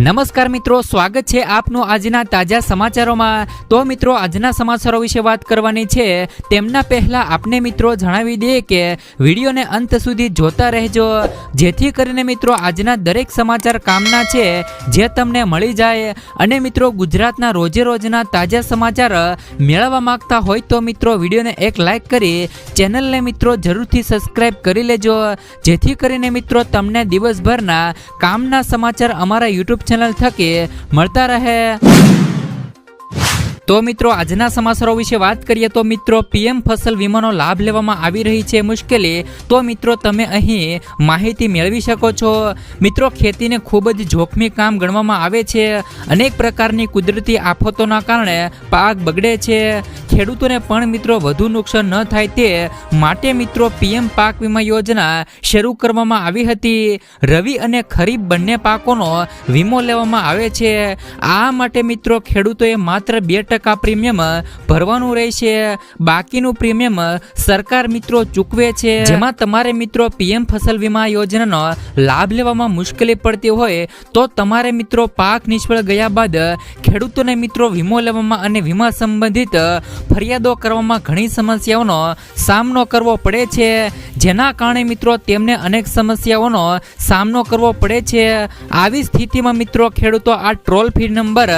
નમસ્કાર મિત્રો, સ્વાગત છે આપનું આજના તાજા સમાચારોમાં. તો મિત્રો, આજના સમાચારો વિશે વાત કરવાની છે. તેમના પહેલા આપને મિત્રો જણાવી દઈએ કે વિડીયોને અંત સુધી જોતા રહેજો. જેથી કરીને મિત્રો, આજના દરેક સમાચાર કામના છે, જે તમને મળી જાય. અને મિત્રો, ગુજરાતના રોજે રોજના તાજા સમાચાર મેળવવા માંગતા હોય તો મિત્રો, વિડીયોને એક લાઈક કરી ચેનલને મિત્રો જરૂરથી સબસ્ક્રાઈબ કરી લેજો. જેથી કરીને મિત્રો, તમને દિવસભરના કામના સમાચાર અમારા યુટ્યુબ ચેનલ થકી મળતા રહે. તો મિત્રો, આજના સમાચારો વિશે વાત કરીએ તો મિત્રો, પીએમ ફસલ વીમાનો લાભ લેવામાં આવી રહી છે મુશ્કેલી. તો મિત્રો, તમે અહીં માહિતી મેળવી શકો છો. મિત્રો, ખેતીને ખૂબ જ જોખમી કામ ગણવામાં આવે છે. અનેક પ્રકારની કુદરતી આફતોના કારણે પાક બગડે છે. ખેડૂતોને પણ મિત્રો, વધુ નુકસાન ન થાય તે માટે મિત્રો, પીએમ પાક વીમા યોજના શરૂ કરવામાં આવી હતી. રવિ અને ખરીફ બંને પાકોનો વીમો લેવામાં આવે છે. આ માટે મિત્રો, ખેડૂતોએ માત્ર બે ટકા પ્રીમિયમ ભરવાનું રહેશે. બાકીનું પ્રીમિયમ સરકાર મિત્રો ચૂકવે છે. જેમાં તમારે મિત્રો પીએમ ફસલ વીમા યોજનાનો લાભ લેવામાં મુશ્કેલી પડતી હોય તો તમારે મિત્રો પાક નિષ્ફળ ગયા બાદ ખેડૂતોને મિત્રો વીમો લેવામાં અને વીમા સંબંધિત ફરિયાદો કરવામાં ઘણી સમસ્યાઓનો સામનો કરવો પડે છે. જેના કારણે મિત્રો તેમને અનેક સમસ્યાઓનો સામનો કરવો પડે છે. આવી સ્થિતિમાં મિત્રો ખેડૂતો આ ટ્રોલ ફ્રી નંબર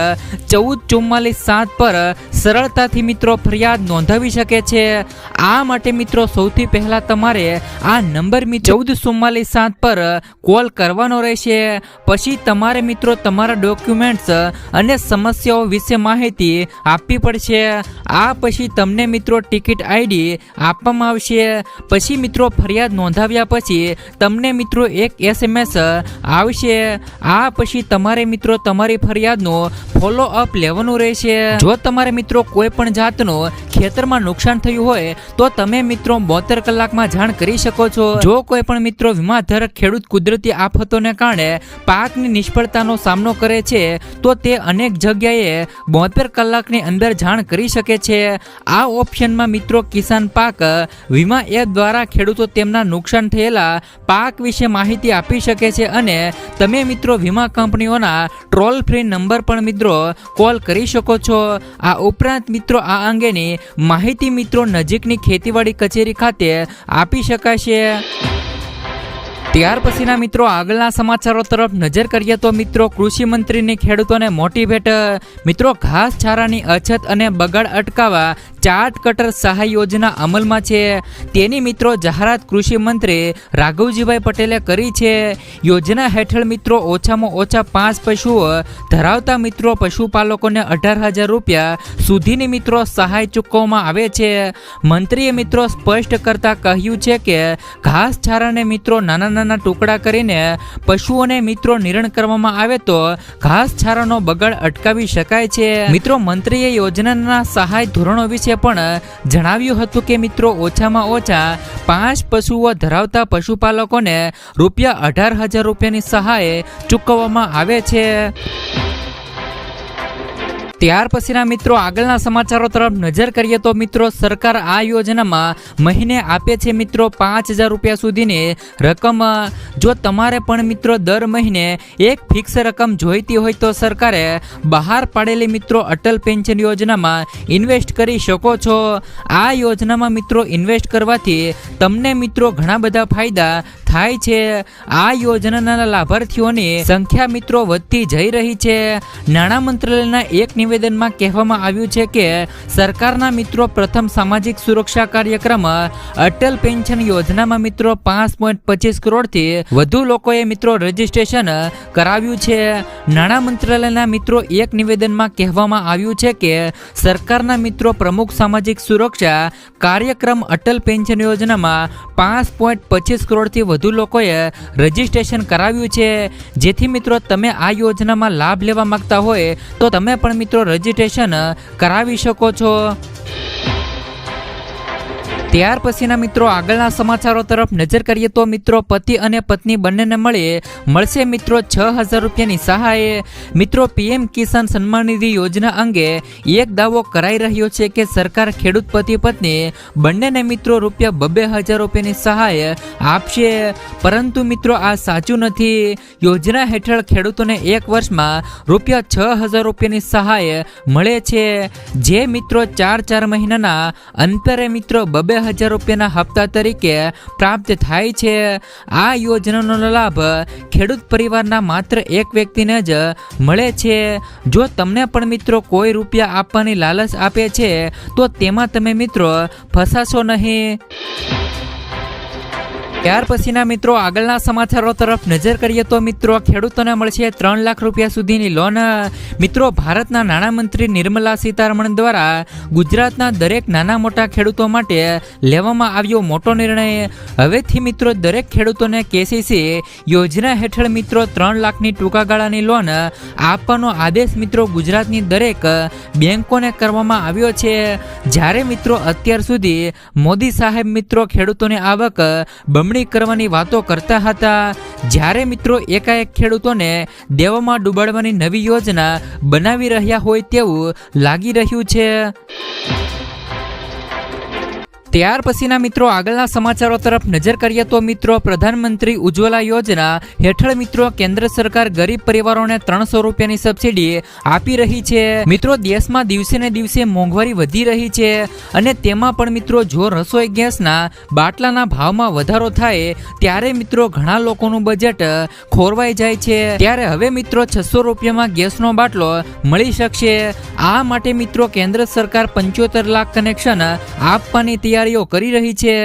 ચૌદ ચુમ્માલીસ સાત પર સરળતાથી મિત્રો ફરિયાદ નોંધાવી શકે છે. આ માટે મિત્રો સૌથી પહેલા તમારે આ નંબર ચૌદ ચુમ્માલીસ સાત પર કોલ કરવાનો રહેશે. પછી તમારે મિત્રો તમારા ડોક્યુમેન્ટ્સ અને સમસ્યાઓ વિશે માહિતી આપવી પડશે. આ પછી તમને મિત્રો ટિકિટ આઈડી આપવામાં આવશે. પછી મિત્રો ફરિયાદ નોંધાવ્યા પછી તમને મિત્રો એક એસએમએસ આવશે. આ પછી તમારે મિત્રો તમારી ફરિયાદનો ફોલો અપ લેવાનું રહેશે. જો તમારે મિત્રો કોઈ પણ જાતનું ખેતરમાં નુકસાન થયું હોય, તો તમે મિત્રો બોતેર કલાકમાં જાણ કરી શકો છો. જો કોઈ પણ મિત્રો વીમાધારક ખેડૂત કુદરતી આફતોને કારણે પાકની નિષ્ફળતાનો સામનો કરે છે, તો તે અનેક જગ્યાએ બોતેર કલાકની અંદર જાણ કરી શકે છે. આ ઓપ્શનમાં મિત્રો કિસાન પાક વીમા એપ દ્વારા ખેડૂતો તેમના નુકસાન થયેલા પાક વિશે માહિતી આપી શકે છે અને તમે મિત્રો વીમા કંપનીઓના ટ્રોલ ફ્રી નંબર પણ મિત્રો કોલ કરી શકો છો. આ ઉપરાંત મિત્રો આ અંગેની માહિતી મિત્રો નજીકની ખેતીવાડી કચેરી ખાતે આપી શકાશે. ત્યાર પછીના મિત્રો આગળના સમાચારો તરફ નજર કરીએ તો મિત્રો કૃષિ મંત્રીની ખેડૂતોને મોટી ભેટ મિત્રો ઘાસચારાની અછત અને બગાડ અટકાવવા ચાર્ટ કટર સહાય યોજના અમલમાં છે. તેની મિત્રો જાહેરાત કૃષિ મંત્રી રાઘવજીભાઈ પટેલે કરી છે. યોજના હેઠળ મિત્રો ઓછામાં ઓછા પાંચ પશુઓ ધરાવતા મિત્રો પશુપાલકોને અઢાર હજાર રૂપિયા સુધીની મિત્રો સહાય ચૂકવવામાં આવે છે. મંત્રીએ મિત્રો સ્પષ્ટ કરતા કહ્યું છે કે ઘાસચારાને મિત્રો નાના નાના ટુકડા કરીને પશુઓને મિત્રો નિરણ કરવામાં આવે તો ઘાસચારાનો બગાડ અટકાવી શકાય છે. મિત્રો મંત્રીએ યોજનાના સહાય ધોરણો વિશે પણ જણાવ્યું હતું કે મિત્રો, ઓછામાં ઓછા પાંચ પશુઓ ધરાવતા પશુપાલકોને રૂપિયા અઢાર હજાર રૂપિયાની સહાય ચૂકવવામાં આવે છે. ત્યાર પછીના મિત્રો આગળના સમાચારો તરફ નજર કરીએ તો મિત્રો સરકાર આ યોજનામાં મહિને આપે છે મિત્રો પાંચ હજાર રૂપિયા સુધીની રકમ. જો તમારે પણ મિત્રો દર મહિને એક ફિક્સ રકમ જોઈતી હોય તો સરકારે બહાર પાડેલી મિત્રો અટલ પેન્શન યોજનામાં ઇન્વેસ્ટ કરી શકો છો. આ યોજનામાં મિત્રો ઇન્વેસ્ટ કરવાથી તમને મિત્રો ઘણા બધા ફાયદા થાય છે. આ યોજનાના લાભાર્થીઓની સંખ્યા મિત્રો વધતી જઈ રહી છે. નાણાં મંત્રાલયના એક નિવેદનમાં કહેવામાં આવ્યું છે કે સરકારના મિત્રો પ્રથમ સામાજિક સુરક્ષા કાર્યક્રમ અટલ પેન્શન યોજનામાં મિત્રો પાંચ પોઈન્ટ પચીસ કરોડથી વધુ લોકોએ મિત્રો રજીસ્ટ્રેશન કરાવ્યું છે. નાણાં મંત્રાલયના મિત્રો એક નિવેદનમાં કહેવામાં આવ્યું છે કે સરકારના મિત્રો પ્રમુખ સામાજિક સુરક્ષા કાર્યક્રમ અટલ પેન્શન યોજનામાં પાંચ પોઈન્ટ પચીસ કરોડથી વધુ લોકોએ રજીસ્ટ્રેશન કરાવ્યું છે. જેથી મિત્રો તમે આ યોજનામાં લાભ લેવા માંગતા હોય તો તમે પણ મિત્રો રજીસ્ટ્રેશન કરાવી શકો છો. ત્યાર પછીના મિત્રો આગળના સમાચારો તરફ નજર કરીએ તો મિત્રો પતિ અને પત્ની બંનેને મળે, મળશે મિત્રો છ હજાર રૂપિયાની સહાય. મિત્રો પીએમ કિસાન સન્માન નિધિ યોજના અંગે એક દાવો કરાઈ રહ્યો છે કે સરકાર ખેડૂત પતિ પત્ની બંનેને મિત્રો રૂપિયા બબ્બે હજાર રૂપિયાની સહાય આપશે. પરંતુ મિત્રો આ સાચું નથી. યોજના હેઠળ ખેડૂતોને એક વર્ષમાં રૂપિયા છ હજાર રૂપિયાની સહાય મળે છે. જે મિત્રો ચાર ચાર મહિનાના અંતરે મિત્રો બબે હજાર રૂપિયાના હપ્તા તરીકે પ્રાપ્ત થાય છે. આ યોજનાનો લાભ ખેડૂત પરિવારના માત્ર એક વ્યક્તિને જ મળે છે. જો તમને પણ મિત્રો કોઈ રૂપિયા આપવાની લાલચ આપે છે, તો તેમાં તમે મિત્રો ફસાશો નહીં. ત્યાર પછીના મિત્રો, આગળના સમાચારો તરફ નજર કરીએ તો મિત્રો, ખેડૂતોને મળશે ત્રણ લાખ રૂપિયા સુધીની લોન. મિત્રો, ભારતના નાણામંત્રી નિર્મલા સીતારમણ દ્વારા ગુજરાતના દરેક નાના મોટા ખેડૂતો માટે લેવામાં આવ્યો મોટો નિર્ણય. હવેથી મિત્રો, દરેક ખેડૂતોને કેસીસી યોજના હેઠળ મિત્રો ત્રણ લાખની ટૂંકા ગાળાની લોન આપવાનો આદેશ મિત્રો ગુજરાતની દરેક બેંકોને કરવામાં આવ્યો છે. જ્યારે મિત્રો અત્યાર સુધી મોદી સાહેબ મિત્રો ખેડૂતોની આવક બમણી કરવાની વાતો કરતા હતા, જ્યારે મિત્રો એકાએક ખેડૂતોને દેવામાં ડૂબાડવાની નવી યોજના બનાવી રહ્યા હોય તેવું લાગી રહ્યું છે. ત્યાર પછીના મિત્રો આગળના સમાચારો તરફ નજર કરીએ તો મિત્રો, પ્રધાનમંત્રી ઉજ્જવલા યોજના હેઠળ મિત્રો કેન્દ્ર સરકાર ગરીબ પરિવારોને ત્રણસો રૂપિયાની સબસિડી આપી રહી છે. મિત્રો, દેશમાં દિવસે ને દિવસે મોંઘવારી વધી રહી છે અને તેમાં પણ મિત્રો, જો રસોઈ ગેસના બાટલાના ભાવમાં વધારો થાય, ત્યારે મિત્રો ઘણા લોકોનું બજેટ ખોરવાઈ જાય છે. ત્યારે હવે મિત્રો છસો રૂપિયામાં ગેસનો બાટલો મળી શકશે. આ માટે મિત્રો કેન્દ્ર સરકાર પંચોતેર લાખ કનેક્શન આપવાની તૈયારીઓ કરી રહી છે.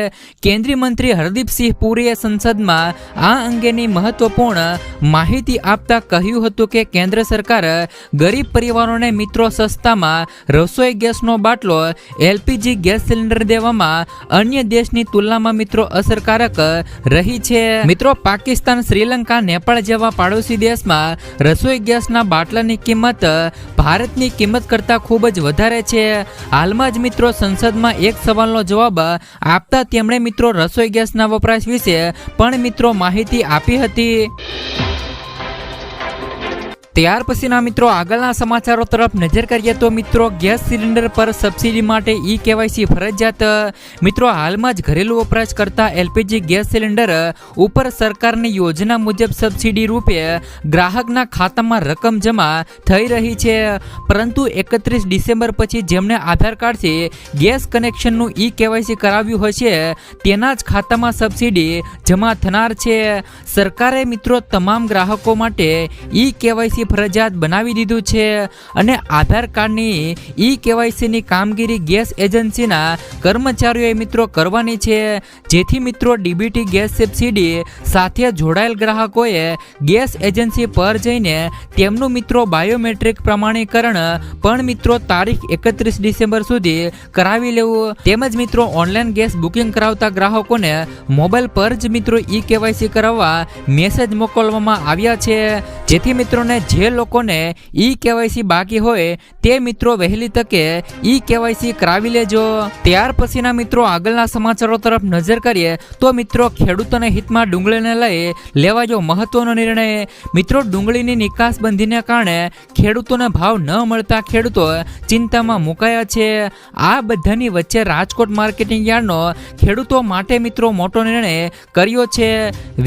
કેન્દ્રીય મંત્રી હરદીપસિંહ પુરીએ સંસદમાં આ અંગેની મહત્વપૂર્ણ માહિતી આપતા કહ્યું હતું કે, કેન્દ્ર સરકાર ગરીબ પરિવારોને મિત્રો સસ્તામાં રસોઈ ગેસનો બાટલો, એલપીજી ગેસ સિલિન્ડર દેવામાં અન્ય દેશની તુલનામાં મિત્રો અસરકારક રહી છે. મિત્રો, પાકિસ્તાન, શ્રીલંકા, નેપાળ જેવા પાડોશી દેશમાં રસોઈ ગેસના બાટલાની કિંમત ભારતની કિંમત કરતાં ખૂબ જ વધારે છે. હાલમાં જ મિત્રો સંસદમાં એક સવાલનો જવાબ આપતા તેમણે મિત્રો રસોઈ ગેસના વપરાશ વિશે પણ મિત્રો માહિતી આપી હતી. ત્યાર પછીના મિત્રો, આગળના સમાચારો તરફ નજર કરીએ તો મિત્રો, ગેસ સિલિન્ડર પર સબસિડી માટે ઈ કેવાયસી ફરજિયાત. મિત્રો, હાલમાં જ ઘરેલુ વપરાશ કરતા એલપીજી ગેસ સિલિન્ડર ઉપર સરકારની યોજના મુજબ સબસિડી રૂપે ગ્રાહકના ખાતામાં રકમ જમા થઈ રહી છે. પરંતુ એકત્રીસ ડિસેમ્બર પછી જેમણે આધાર કાર્ડથી ગેસ કનેક્શનનું ઈ કેવાયસી કરાવ્યું હશે તેના જ ખાતામાં સબસિડી જમા થનાર છે. સરકારે મિત્રો તમામ ગ્રાહકો માટે ઈ કેવાયસી ફરજિયાત બનાવી દીધું છે અને આધાર કાર્ડની ઈ કેવાયસીની કામગીરી ગેસ એજન્સીના કર્મચારીઓએ મિત્રો કરવાની છે. જેથી મિત્રો ડીબીટી ગેસ સબસિડી સાથે જોડાયેલ ગ્રાહકોએ ગેસ એજન્સી પર જઈને તેમનું મિત્રો બાયોમેટ્રિક પ્રમાણીકરણ પણ મિત્રો તારીખ એકત્રીસ ડિસેમ્બર સુધી કરાવી લેવું. તેમજ મિત્રો ઓનલાઈન ગેસ બુકિંગ કરાવતા ગ્રાહકોને મોબાઈલ પર જ મિત્રો ઈ કેવાયસી કરાવવા મેસેજ મોકલવામાં આવ્યા છે. જેથી મિત્રોને જે લોકોને ઈ કેવાયસી બાકી હોય તે મિત્રો વહેલી તકે ઈ કેવાયસી કરાવી લેજો. ત્યાર પછીના મિત્રો આગળના સમાચારો તરફ નજર કરીએ તો મિત્રો ખેડૂતોના હિતમાં ડુંગળીને લઈ લેવાયો મહત્વનો નિર્ણય. મિત્રો ડુંગળીની નિકાસ બંધીને કારણે ખેડૂતોને ભાવ ન મળતા ખેડૂતો ચિંતામાં મુકાયા છે. આ બધાની વચ્ચે રાજકોટ માર્કેટિંગ યાર્ડનો ખેડૂતો માટે મિત્રો મોટો નિર્ણય કર્યો છે.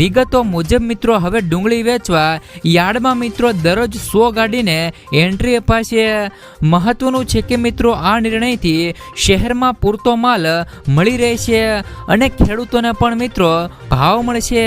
વિગતો મુજબ મિત્રો હવે ડુંગળી વેચવા યાર્ડમાં મિત્રો દરરોજ સો ગાડીને એન્ટ્રી અપાશે. મહત્વનું છે કે મિત્રો, આ નિર્ણયથી શહેરમાં પૂરતો માલ મળી રહેશે અને ખેડૂતોને પણ મિત્રો ભાવ મળશે.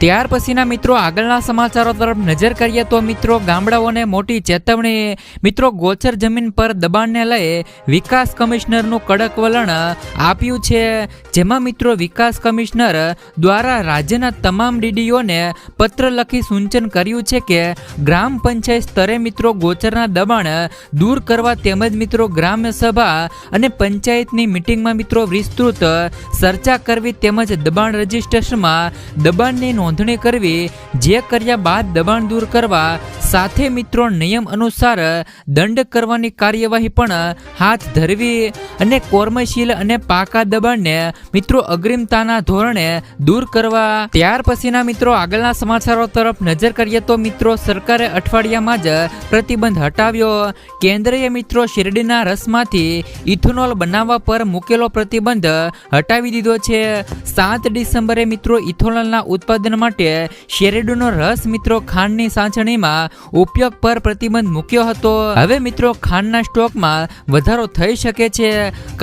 ત્યાર પછીના મિત્રો, આગળના સમાચારો તરફ નજર કરીએ તો મિત્રો, ગામડાઓને મોટી ચેતવણી, મિત્રો, ગોચર જમીન પર દબાણને લઈ વિકાસ કમિશનરનું કડક વલણ આપ્યું છે. જેમાં મિત્રો, વિકાસ કમિશનર દ્વારા રાજ્યના તમામ ડીડીઓને પત્ર લખી સૂચન કર્યું છે કે, ગ્રામ પંચાયત સ્તરે મિત્રો, ગોચરના દબાણ દૂર કરવા તેમજ મિત્રો, ગ્રામ્ય સભા અને પંચાયતની મિટિંગમાં મિત્રો વિસ્તૃત ચર્ચા કરવી તેમજ દબાણ રજિસ્ટ્રેશનમાં દબાણની નોંધણી કરવી, જે કર્યા બાદ દબાણ દૂર કરવા, સાથે મિત્રો નિયમ અનુસાર દંડ કરવાની કાર્યવાહી પણ હાથ ધરવી અને કોર્મશીલ અને પાકા દબાણને મિત્રો અગ્રિમતાના ધોરણે દૂર કરવા. ત્યાર પછીના મિત્રો આગળના સમાચારો તરફ નજર કરીએ તો મિત્રો સરકારે અઠવાડિયામાં જ પ્રતિબંધ હટાવ્યો. કેન્દ્રીય મિત્રો શેરડીના રસમાંથી ઇથોનોલ બનાવવા પર મૂકેલો પ્રતિબંધ હટાવી દીધો છે. સાત ડિસેમ્બરે મિત્રો ઇથોનોલના ઉત્પાદન માટે શેરડીનો રસ મિત્રો ખાંડની સાંચણીમાં ઉપયોગ પર પ્રતિબંધ મૂક્યો હતો. હવે મિત્રો ખાંડના સ્ટોકમાં વધારો થઈ શકે છે,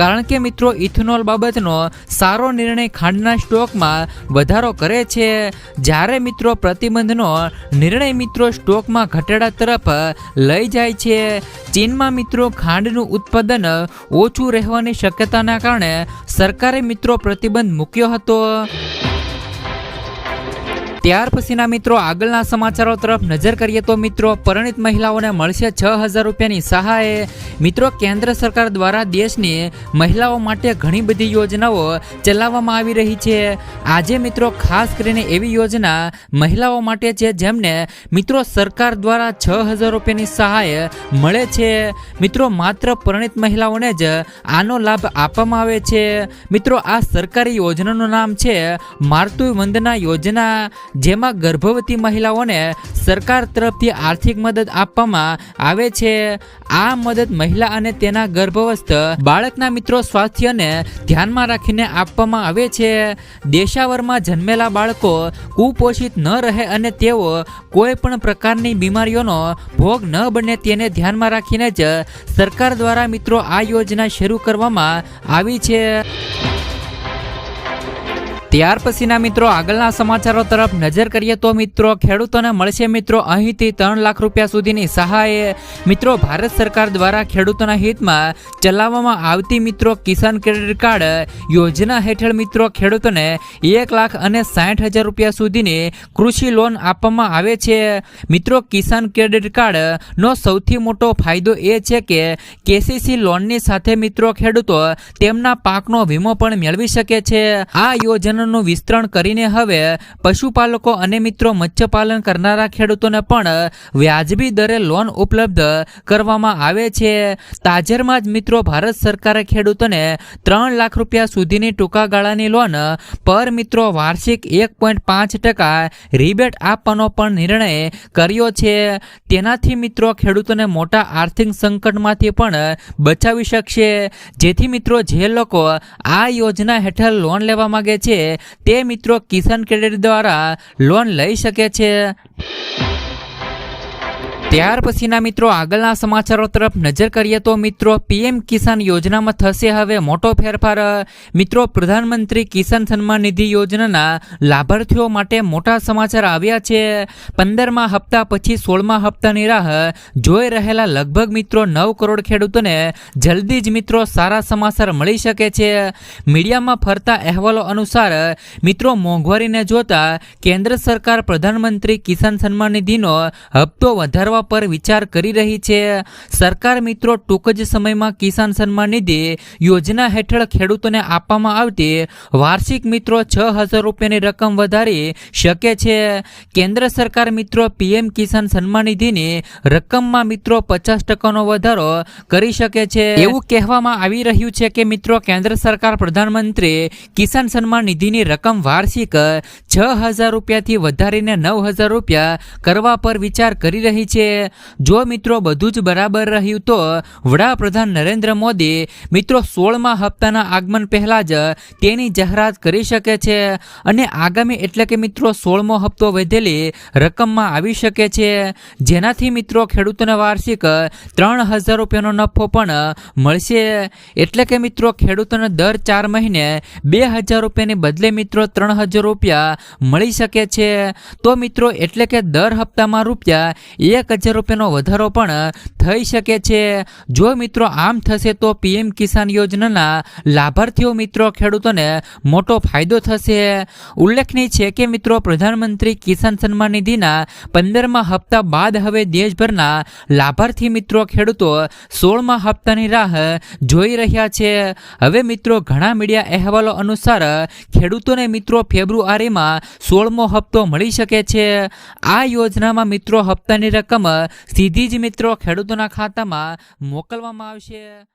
કારણ કે મિત્રો ઇથેનોલ બાબતનો સારો નિર્ણય ખાંડના સ્ટોકમાં વધારો કરે છે. જ્યારે મિત્રો પ્રતિબંધનો નિર્ણય મિત્રો સ્ટોકમાં ઘટાડા તરફ લઈ જાય છે, ચીનમાં મિત્રો ખાંડનું ઉત્પાદન ઓછું રહેવાની શક્યતાના કારણે સરકારે મિત્રો પ્રતિબંધ મૂક્યો હતો. ત્યાર પછીના મિત્રો આગળના સમાચારો તરફ નજર કરીએ તો મિત્રો, પરિણિત મહિલાઓને મળશે છ હજાર રૂપિયાની સહાય. મિત્રો, કેન્દ્ર સરકાર દ્વારા દેશની મહિલાઓ માટે ઘણી બધી યોજનાઓ ચલાવવામાં આવી રહી છે. આજે મિત્રો, ખાસ કરીને એવી યોજના મહિલાઓ માટે છે જેમને મિત્રો સરકાર દ્વારા છ હજાર રૂપિયાની સહાય મળે છે. મિત્રો, માત્ર પરિણિત મહિલાઓને જ આનો લાભ આપવામાં આવે છે. મિત્રો, આ સરકારી યોજનાનું નામ છે માતૃ વંદના યોજના. જેમાં ગર્ભવતી મહિલાઓને સરકાર તરફથી આર્થિક મદદ આપવામાં આવે છે. આ મદદ મહિલા અને તેના ગર્ભવસ્થ બાળકના મિત્રો સ્વાસ્થ્યને ધ્યાનમાં રાખીને આપવામાં આવે છે. દેશાવરમાં જન્મેલા બાળકો કુપોષિત ન રહે અને તેઓ કોઈ પણ પ્રકારની બીમારીઓનો ભોગ ન બને તેને ધ્યાનમાં રાખીને જ સરકાર દ્વારા મિત્રો આ યોજના શરૂ કરવામાં આવી છે. ત્યાર પછીના મિત્રો, આગળના સમાચારો તરફ નજર કરીએ તો મિત્રો, ખેડૂતોને મળશે મિત્રો, અહીંથી ત્રણ લાખ રૂપિયા સુધીની સહાય. મિત્રો, ભારત સરકાર દ્વારા ખેડૂતોના હિતમાં ચલાવવામાં આવતી મિત્રો, કિસાન ક્રેડિટ કાર્ડ યોજના હેઠળ મિત્રો, ખેડૂતોને એક લાખ અને સાઠ હજાર રૂપિયા સુધીની કૃષિ લોન આપવામાં આવે છે. મિત્રો, કિસાન ક્રેડિટ કાર્ડનો સૌથી મોટો ફાયદો એ છે કે કેસીસી લોનની સાથે મિત્રો, ખેડૂતો તેમના પાકનો વીમો પણ મેળવી શકે છે. આ યોજનાનું વિસ્તરણ કરીને હવે પશુપાલકો અને મિત્રો મત્સ્યપાલન કરનારા ખેડૂતોને પણ વ્યાજબી દરે લોન ઉપલબ્ધ કરવામાં આવે છે. તાજેરમાં જ મિત્રો ભારત સરકારે ખેડૂતોને ત્રણ લાખ રૂપિયા સુધીની ટૂંકા ગાળાની લોન પર મિત્રો વાર્ષિક એક પોઈન્ટ પાંચ ટકા રિબેટ આપવાનો પણ નિર્ણય કર્યો છે. તેનાથી મિત્રો ખેડૂતોને મોટા આર્થિક સંકટમાંથી પણ બચાવી શકશે. જેથી મિત્રો જે લોકો આ યોજના હેઠળ લોન લેવા માંગે છે તે મિત્રો કિસાન ક્રેડિટ દ્વારા લોન લઈ શકે છે. ત્યાર પછીના મિત્રો, આગળના સમાચારો તરફ નજર કરીએ તો મિત્રો, પીએમ કિસાન યોજનામાં થશે હવે મોટો ફેરફાર. મિત્રો, પ્રધાનમંત્રી કિસાન સન્માન નિધિ યોજનાના લાભાર્થીઓ માટે મોટા સમાચાર આવ્યા છે. પંદરમા હપ્તા પછી સોળમા હપ્તાની રાહ જોઈ રહેલા લગભગ મિત્રો નવ કરોડ ખેડૂતોને જલ્દી જ મિત્રો સારા સમાચાર મળી શકે છે. મીડિયામાં ફરતા અહેવાલો અનુસાર, મિત્રો મોંઘવારીને જોતા કેન્દ્ર સરકાર પ્રધાનમંત્રી કિસાન સન્માન નિધિનો હપ્તો વધારવા પર વિચાર કરી રહી છે. સરકાર મિત્રો, ટૂંક જ સમયમાં કિસાન સન્માન નિધિ યોજના હેઠળ ખેડૂતોને આપવામાં આવતી વાર્ષિક મિત્રો છ હજાર રૂપિયાની રકમ વધારી શકે છે. કેન્દ્ર સરકાર મિત્રો, પીએમ કિસાન સન્માન નિધિની રકમમાં મિત્રો પચાસ ટકાનો વધારો કરી શકે છે. એવું કહેવામાં આવી રહ્યું છે કે મિત્રો, કેન્દ્ર સરકાર પ્રધાનમંત્રી કિસાન સન્માન નિધિની રકમ વાર્ષિક છ હજાર રૂપિયાથી વધારીને નવ હજાર રૂપિયા કરવા પર વિચાર કરી રહી છે. જો મિત્રો બધું જ બરાબર રહ્યું તો વડાપ્રધાન નરેન્દ્ર મોદી મિત્રો સોળમા હપ્તાના આગમન પહેલા જ તેની જાહેરાત કરી શકે છે અને આગામી એટલે કે મિત્રો સોળમો હપ્તો વધેલી રકમમાં આવી શકે છે. જેનાથી મિત્રો ખેડૂતોને વાર્ષિક ત્રણ હજાર રૂપિયાનો નફો પણ મળશે. એટલે કે મિત્રો ખેડૂતોને દર ચાર મહિને બે હજાર રૂપિયાની બદલે મિત્રો ત્રણ હજાર રૂપિયા મળી શકે છે. તો મિત્રો એટલે કે દર હપ્તામાં રૂપિયા એક હજાર રૂપિયાનો વધારો પણ થઈ શકે છે. જો મિત્રો આમ થશે તો પીએમ કિસાન યોજનાના લાભાર્થીઓ મિત્રો ખેડૂતોને મોટો ફાયદો થશે. ઉલ્લેખનીય છે કે મિત્રો પ્રધાનમંત્રી કિસાન સન્માન નિધિના પંદરમા હપ્તા બાદ હવે દેશભરના લાભાર્થી મિત્રો ખેડૂતો સોળમા હપ્તાની રાહ જોઈ રહ્યા છે. હવે મિત્રો ઘણા મીડિયા અહેવાલો અનુસાર ખેડૂતોને મિત્રો ફેબ્રુઆરીમાં સોળમો હપ્તો મળી શકે છે. આ યોજનામાં મિત્રો હપ્તાની રકમ સીધી જ મિત્રો ખેડૂતોના ખાતામાં મોકલવામાં આવશે.